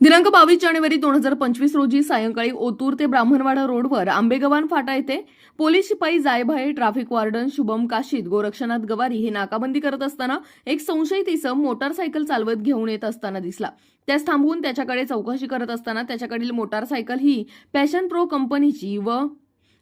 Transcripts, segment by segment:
दिनांक बावीस जानेवारी दोन हजार पंचवीस रोजी सायंकाळी ओतूर ते ब्राह्मणवाडा रोडवर आंबेगव्हाण फाटा येथे पोलीस शिपाई जायभाई ट्रॅफिक वार्डन शुभम काशीद गोरक्षनाथ गवारी हे नाकाबंदी करत असताना एक संशयित इसम मोटारसायकल चालवत घेऊन येत असताना दिसला. त्यास थांबवून त्याच्याकडे चौकशी करत असताना त्याच्याकडील मोटारसायकल ही पॅशन प्रो कंपनीची व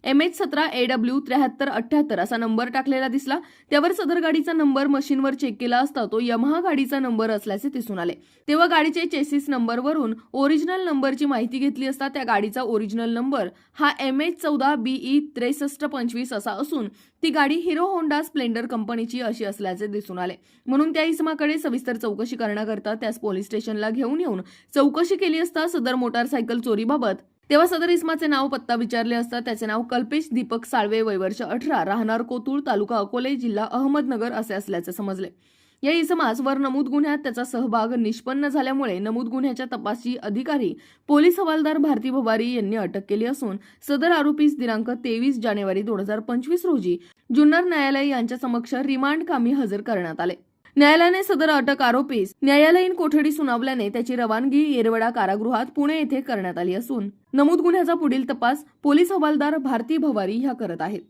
एम एच सतरा ए डब्ल्यू त्र्याहत्तर अठ्ठ्याहत्तर असा नंबर टाकलेला दिसला. त्यावर सदर गाडीचा नंबर मशीनवर चेक केला असता तो यमहा गाडीचा नंबर असल्याचे दिसून आले. तेव्हा गाडीचे चेसिस नंबरवरून ओरिजिनल नंबरची माहिती घेतली असता त्या गाडीचा ओरिजिनल नंबर हा एम एच चौदा बीई त्रेसष्ट पंचवीस असा असून ती गाडी हिरो होंडा स्प्लेंडर कंपनीची अशी असल्याचे दिसून आले. म्हणून त्या इसमाकडे सविस्तर चौकशी करण्याकरता त्यास पोलीस स्टेशनला घेऊन येऊन चौकशी केली असता सदर मोटारसायकल चोरीबाबत तेव्हा सदर इस्माचे नाव पत्ता विचारले असता त्याचे नाव कल्पेश दीपक साळवे वयवर्ष अठरा राहणार कोतुळ तालुका अकोले जिल्हा अहमदनगर असे असल्याचे समजले. या इसमास वर नमूद गुन्ह्यात त्याचा सहभाग निष्पन्न झाल्यामुळे नमूद गुन्ह्याच्या तपासी अधिकारी पोलीस हवालदार भारती भवारी यांनी अटक केली असून सदर आरोपीस दिनांक तेवीस जानेवारी दोन हजार पंचवीस रोजी जुन्नर न्यायालय यांच्या समक्ष रिमांड कामी हजर करण्यात आले. न्यायालयाने सदर अटक आरोपीस न्यायालयीन कोठडी सुनावल्याने त्याची रवानगी येरवडा कारागृहात पुणे येथे करण्यात आली असून नमूद गुन्ह्याचा पुढील तपास पोलीस हवालदार भारती भवारी ह्या करत आहेत.